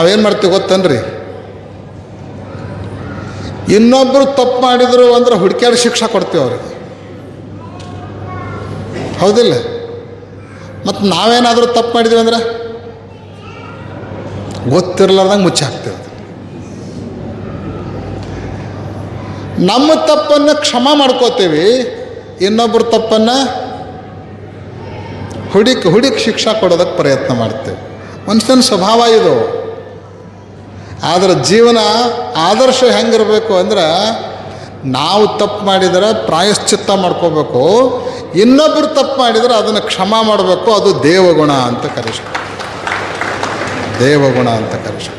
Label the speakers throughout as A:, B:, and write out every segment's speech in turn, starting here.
A: ನಾವೇನು ಮಾಡ್ತೀವಿ ಗೊತ್ತನ್ರಿ? ಇನ್ನೊಬ್ಬರು ತಪ್ಪು ಮಾಡಿದ್ರು ಅಂದ್ರೆ ಹುಡುಕ್ಯಾಡಿ ಶಿಕ್ಷೆ ಕೊಡ್ತೀವಿ ಅವ್ರಿಗೆ. ಹೌದಿಲ್ಲ? ಮತ್ತು ನಾವೇನಾದರೂ ತಪ್ಪು ಮಾಡಿದ್ವಿ ಅಂದ್ರೆ? ಗೊತ್ತಿರಲಾರ್ದಂಗೆ ಮುಚ್ಚಿ ಹಾಕ್ತೇವೆ ನಮ್ಮ ತಪ್ಪನ್ನು ಕ್ಷಮ ಮಾಡ್ಕೋತೀವಿ ಇನ್ನೊಬ್ಬರು ತಪ್ಪನ್ನು ಹುಡುಕಿ ಹುಡುಕಿ ಶಿಕ್ಷೆ ಕೊಡೋದಕ್ಕೆ ಪ್ರಯತ್ನ ಮಾಡ್ತೇವೆ. ಮನುಷ್ಯನ ಸ್ವಭಾವ ಇದು. ಆದರೆ ಜೀವನ ಆದರ್ಶ ಹೆಂಗಿರಬೇಕು ಅಂದ್ರೆ ನಾವು ತಪ್ಪು ಮಾಡಿದರೆ ಪ್ರಾಯಶ್ಚಿತ್ತ ಮಾಡ್ಕೋಬೇಕು. ಇನ್ನೊಬ್ಬರು ತಪ್ಪು ಮಾಡಿದರೆ ಅದನ್ನು ಕ್ಷಮ ಮಾಡಬೇಕು. ಅದು ದೇವಗುಣ ಅಂತ ಕರೆಸ್ಕೊ ದೇವಗುಣ ಅಂತ ಕರೆಸ್ಕೊ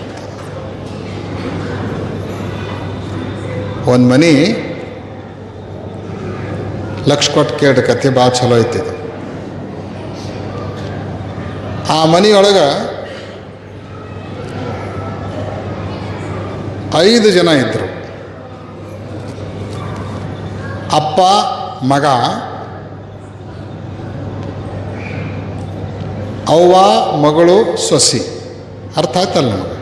A: ಒಂದು ಮನಿ ಲಕ್ಷ ಕೊಟ್ಟು ಕೇಳಿ ಕತೆ ಭಾಳ ಚಲೋ ಐತಿದು ಆ ಮನೆಯೊಳಗೆ ಐದು ಜನ ಇದ್ದರು ಅಪ್ಪ, ಮಗ, ಅವ್ವ, ಮಗಳು, ಸೊಸಿ. ಅರ್ಥ ಆಯ್ತಲ್ಲ ನಮಗೆ?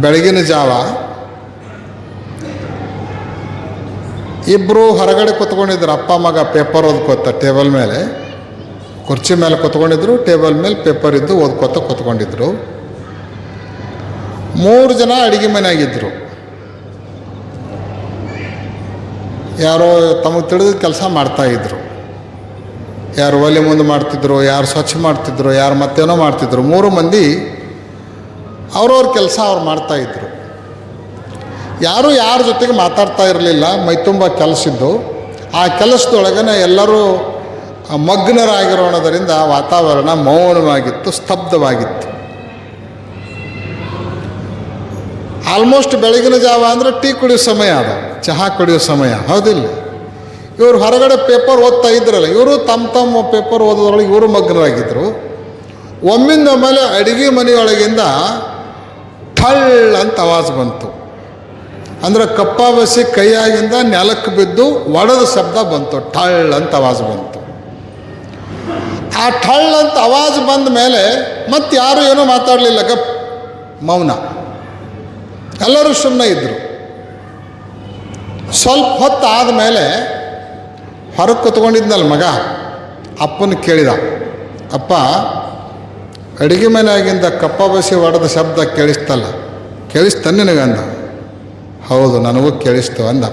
A: ಬೆಳಗಿನ ಜಾವ ಇಬ್ಬರು ಹೊರಗಡೆ ಕೂತ್ಕೊಂಡಿದ್ರು. ಅಪ್ಪ, ಮಗ ಪೇಪರ್ ಓದ್ಕೋತ ಟೇಬಲ್ ಮೇಲೆ. ಕುರ್ಚಿ ಮೇಲೆ ಕೂತ್ಕೊಂಡಿದ್ರು, ಟೇಬಲ್ ಮೇಲೆ ಪೇಪರ್ ಇದ್ದು ಓದ್ಕೋತ ಕೂತ್ಕೊಂಡಿದ್ರು. ಮೂರು ಜನ ಅಡುಗೆ ಮನೆಯಾಗಿದ್ದರು ಯಾರೋ ತಮಗೆ ತಿಳಿದ ಕೆಲಸ ಮಾಡ್ತಾಯಿದ್ರು ಯಾರು ಒಲೆ ಮುಂದೆ ಮಾಡ್ತಿದ್ರು, ಯಾರು ಸ್ವಚ್ಛ ಮಾಡ್ತಿದ್ರು, ಯಾರು ಮತ್ತೇನೋ ಮಾಡ್ತಿದ್ರು. ಮೂರು ಮಂದಿ ಅವ್ರವ್ರ ಕೆಲಸ ಅವ್ರು ಮಾಡ್ತಾಯಿದ್ರು ಯಾರೂ ಯಾರ ಜೊತೆಗೆ ಮಾತಾಡ್ತಾ ಇರಲಿಲ್ಲ ಮೈತುಂಬ ಕೆಲಸ ಇದ್ದು. ಆ ಕೆಲಸದೊಳಗನೆ ಎಲ್ಲರೂ ಮಗ್ನರಾಗಿರೋಣದರಿಂದ ವಾತಾವರಣ ಮೌನವಾಗಿತ್ತು, ಸ್ತಬ್ಧವಾಗಿತ್ತು. ಆಲ್ಮೋಸ್ಟ್ ಬೆಳಗಿನ ಜಾವ ಅಂದರೆ ಟೀ ಕುಡಿಯೋ ಸಮಯ ಅದ, ಚಹಾ ಕುಡಿಯೋ ಸಮಯ, ಹೌದಿಲ್ಲ? ಇವರು ಹೊರಗಡೆ ಪೇಪರ್ ಓದ್ತಾ ಇದ್ರಲ್ಲ, ಇವರು ತಮ್ಮ ತಮ್ಮ ಪೇಪರ್ ಓದೋದ್ರೊಳಗೆ ಇವರು ಮಗ್ನರಾಗಿದ್ದರು ಒಮ್ಮಿಂದ ಮೇಲೆ ಅಡುಗೆ ಮನೆಯೊಳಗಿಂದ ಥಳ್ ಅಂತ ಆವಾಜ್ ಬಂತು. ಅಂದರೆ ಕಪ್ಪ ಬಸಿ ಕೈಯಾಗಿಂದ ನೆಲಕ್ಕೆ ಬಿದ್ದು ಒಡೆದ ಶಬ್ದ ಬಂತು ಠಳ್ ಅಂತ ಆವಾಜ್ ಬಂತು. ಆ ಠಳ್ ಅಂತ ಆವಾಜ್ ಬಂದ ಮೇಲೆ ಮತ್ತೆ ಯಾರು ಏನೂ ಮಾತಾಡಲಿಲ್ಲ, ಗಪ್, ಮೌನ. ಎಲ್ಲರೂ ಸುಮ್ಮನೆ ಇದ್ದರು ಸ್ವಲ್ಪ ಹೊತ್ತು ಆದಮೇಲೆ ಹೊರಗೆ ಕೂತ್ಕೊಂಡಿದ್ನಲ್ಲ ಮಗ, ಅಪ್ಪನ ಕೇಳಿದ. ಅಪ್ಪ, ಅಡುಗೆ ಮನೆಯಾಗಿಂದ ಕಪ್ಪ ಬಸಿ ಹೊಡೆದ ಶಬ್ದ ಕೇಳಿಸ್ತಲ್ಲ, ಕೇಳಿಸ್ತಾನೆ ನಿನಗಂದ ಹೌದು, ನನಗೂ ಕೇಳಿಸ್ತು ಅಂದ.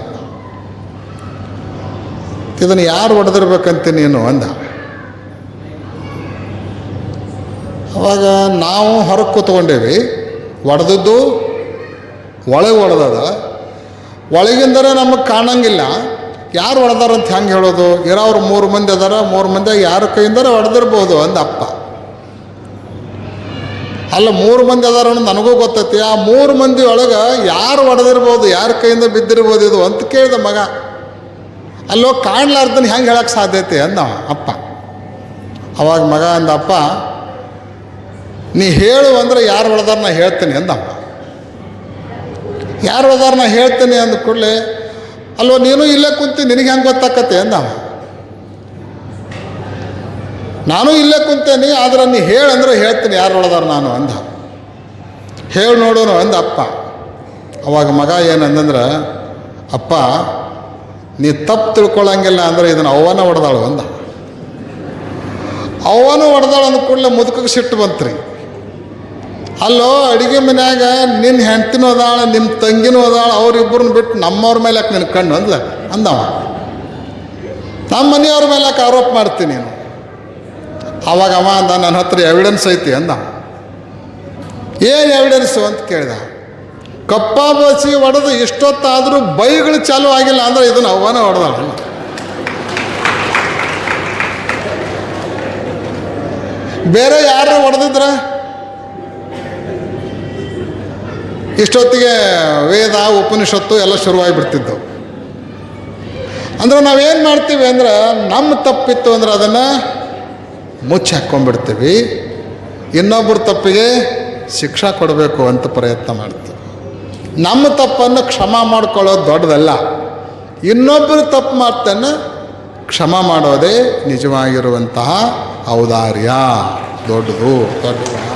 A: ಇದನ್ನು ಯಾರು ಹೊಡೆದಿರ್ಬೇಕಂತ ನೀನು ಅಂದ. ಅವಾಗ ನಾವು ಹೊರಗೆ ಕೂತ್ಕೊಂಡೇವಿ ಹೊಡೆದದ್ದು ಒಳಗೆ ಹೊಡೆದದ ಒಳಗಿಂದರೆ ನಮಗೆ ಕಾಣಂಗಿಲ್ಲ. ಯಾರು ಹೊಡೆದಾರಂತ ಹೆಂಗೆ ಹೇಳೋದು? ಇರೋರು ಮೂರು ಮಂದಿ ಅದಾರ, ಮೂರು ಮಂದಿ ಯಾರ ಕೈಯಿಂದಾರ ಹೊಡೆದಿರ್ಬೋದು ಅಂದ ಅಪ್ಪ. ಅಲ್ಲ, ಮೂರು ಮಂದಿ ಅದಾರ ಅನ್ನೋದು ನನಗೂ ಗೊತ್ತೈತಿ. ಆ ಮೂರು ಮಂದಿ ಒಳಗೆ ಯಾರು ಹೊಡೆದಿರ್ಬೋದು ಯಾರ ಕೈಯಿಂದ ಬಿದ್ದಿರ್ಬೋದು ಇದು ಅಂತ ಕೇಳಿದ ಮಗ. ಅಲ್ಲೋ ಕಾಣ್ಲಾರ್ದನ್ನ ಹೆಂಗೆ ಹೇಳಕ್ಕೆ ಸಾಧ್ಯತೆ ಅಂದ ಅಪ್ಪ. ಅವಾಗ ಮಗ ಅಂದ ಅಪ್ಪ, ನೀ ಹೇಳು ಅಂದ್ರೆ ಯಾರು ಹೊಡೆದಾರ ನಾ ಹೇಳ್ತೀನಿ ಅಂದವ ಯಾರು ಅದಾರ ನಾ ಹೇಳ್ತೇನೆ ಅಂದ ಕೂಡಲೇ, ಅಲ್ವ, ನೀನು ಇಲ್ಲೇ ಕುಂತಿ, ನಿನಗೆ ಹೆಂಗೆ ಗೊತ್ತಾಕತ್ತೆ? ಅಂದ ನಾನು ಇಲ್ಲೇ ಕುಂತೇನಿ, ಆದ್ರೆ ನೀ ಹೇಳಂದ್ರೆ ಹೇಳ್ತೀನಿ, ಯಾರು ಹೊಡೆದಾರ ನಾನು? ಅಂದ ಹೇಳಿ ನೋಡೋನು ಅಂದ ಅಪ್ಪ. ಅವಾಗ ಮಗ ಏನಂದಂದ್ರೆ, ಅಪ್ಪ, ನೀ ತಪ್ಪು ತಿಳ್ಕೊಳ್ಳಂಗಿಲ್ಲ ಅಂದ್ರೆ ಇದನ್ನು ಅವ್ವನ ಹೊಡೆದಾಳು ಅಂದ ಅವನು ಹೊಡೆದಾಳು ಅಂದ ಕೂಡಲೇ ಮುದುಕಕ್ಕೆ ಸಿಟ್ಟು ಬಂತ್ರಿ. ಅಲ್ಲೋ ಅಡುಗೆ ಮನ್ಯಾಗ ನಿನ್ನ ಹೆಂಡ್ತಿನೂ ಅದಾಳ ನಿಮ್ಮ ತಂಗಿನೂ ಅದಾಳ, ಅವ್ರಿಬ್ಬರನ್ನ ಬಿಟ್ಟು ನಮ್ಮವ್ರ ಮೇಲೆ ಯಾಕೆ ನಿನ್ನ ಕಣ್ಣು ಅಂದ್ಲ? ಅಂದವ. ನಮ್ಮ ಮನೆಯವ್ರ ಮೇಲೆ ಯಾಕೆ ಆರೋಪ ಮಾಡ್ತೀನಿ ನೀನು? ಅವಾಗ ಅವ ಅಂದ, ನನ್ನ ಹತ್ರ ಎವಿಡೆನ್ಸ್ ಐತಿ ಅಂದ. ಏನು ಎವಿಡೆನ್ಸು ಅಂತ ಕೇಳಿದ. ಕಪ್ಪ ಬಸಿ ಹೊಡೆದು ಇಷ್ಟೊತ್ತಾದರೂ ಬೈಗಳು ಚಾಲೂ ಆಗಿಲ್ಲ ಅಂದ್ರೆ ಇದನ್ನು ಅವನೇ ಹೊಡೆದಾಳ. ಬೇರೆ ಯಾರು ಹೊಡೆದಿದ್ರ? ಇಷ್ಟೊತ್ತಿಗೆ ವೇದ, ಉಪನಿಷತ್ತು ಎಲ್ಲ ಶುರುವಾಗಿ ಬಿಡ್ತಿದ್ದವು ಅಂದ್ರೆ ನಾವೇನು ಮಾಡ್ತೀವಿ ಅಂದ್ರೆ ನಮ್ಮ ತಪ್ಪಿತ್ತು ಅಂದ್ರೆ ಅದನ್ನು ಮುಚ್ಚಿ ಹಾಕ್ಕೊಂಡ್ಬಿಡ್ತೀವಿ. ಇನ್ನೊಬ್ಬರ ತಪ್ಪಿಗೆ ಶಿಕ್ಷಾ ಕೊಡಬೇಕು ಅಂತ ಪ್ರಯತ್ನ ಮಾಡ್ತೀವಿ. ನಮ್ಮ ತಪ್ಪನ್ನು ಕ್ಷಮ ಮಾಡ್ಕೊಳ್ಳೋದು ದೊಡ್ಡದಲ್ಲ. ಇನ್ನೊಬ್ಬರು ತಪ್ಪು ಮಾಡ್ತಾನೆ ಕ್ಷಮ ಮಾಡೋದೇ ನಿಜವಾಗಿರುವಂತಹ ಔದಾರ್ಯ. ದೊಡ್ಡದು ದೊಡ್ಡದು.